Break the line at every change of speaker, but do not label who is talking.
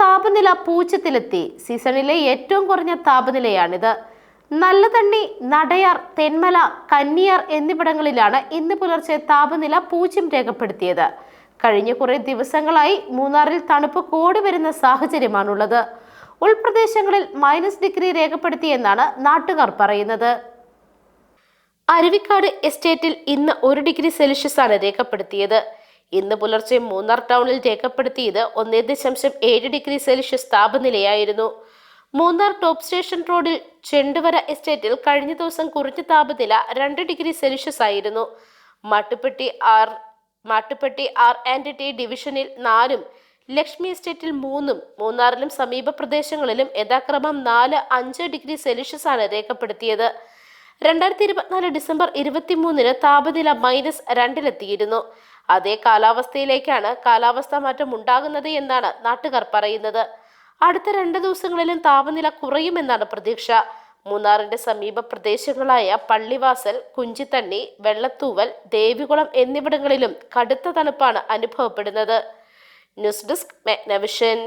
താപനില പൂജ്യത്തിലെത്തി. സീസണിലെ ഏറ്റവും കുറഞ്ഞ താപനിലയാണിത്. നല്ലതണ്ണി നടയാർ തെന്മല കന്നിയാർ എന്നിവിടങ്ങളിലാണ് ഇന്ന് പുലർച്ചെ താപനില പൂജ്യം രേഖപ്പെടുത്തിയത്. കഴിഞ്ഞ കുറേ ദിവസങ്ങളായി മൂന്നാറിൽ തണുപ്പ് കൂടി വരുന്ന സാഹചര്യമാണുള്ളത്. ഉൾപ്രദേശങ്ങളിൽ മൈനസ് ഡിഗ്രി രേഖപ്പെടുത്തിയെന്നാണ് നാട്ടുകാർ പറയുന്നത്. അരുവിക്കാട് എസ്റ്റേറ്റിൽ ഇന്ന് ഒരു ഡിഗ്രി സെൽഷ്യസാണ് രേഖപ്പെടുത്തിയത്. ഇന്ന് പുലർച്ചെ മൂന്നാർ ടൗണിൽ രേഖപ്പെടുത്തിയത് ഒന്നേ ദശാംശം ഏഴ് ഡിഗ്രി സെൽഷ്യസ് താപനിലയായിരുന്നു. മൂന്നാർ ടോപ്പ് സ്റ്റേഷൻ റോഡിൽ ചെണ്ടുവര എസ്റ്റേറ്റിൽ കഴിഞ്ഞ ദിവസം കുറഞ്ഞ താപനില രണ്ട് ഡിഗ്രി സെൽഷ്യസ് ആയിരുന്നു. Mattupetty R Mattupetty R and T ഡിവിഷനിൽ നാലും ലക്ഷ്മി എസ്റ്റേറ്റിൽ മൂന്നും മൂന്നാറിലും സമീപ പ്രദേശങ്ങളിലും യഥാക്രമം നാല് അഞ്ച് ഡിഗ്രി സെൽഷ്യസ് ആണ് രേഖപ്പെടുത്തിയത്. രണ്ടായിരത്തി ഇരുപത്തിനാല് ഡിസംബർ ഇരുപത്തിമൂന്നിന് താപനില മൈനസ് രണ്ടിലെത്തിയിരുന്നു. അതേ കാലാവസ്ഥയിലേക്കാണ് കാലാവസ്ഥ മാറ്റം ഉണ്ടാകുന്നത് എന്നാണ് നാട്ടുകാർ പറയുന്നത്. അടുത്ത രണ്ട് ദിവസങ്ങളിലും താപനില കുറയുമെന്നാണ് പ്രതീക്ഷ. മൂന്നാറിന്റെ സമീപ പ്രദേശങ്ങളായ പള്ളിവാസൽ കുഞ്ചിത്തണ്ണി വെള്ളത്തൂവൽ ദേവികുളം എന്നിവിടങ്ങളിലും കടുത്ത തണുപ്പാണ് അനുഭവപ്പെടുന്നത്. News desk മെഗ്നവിഷൻ.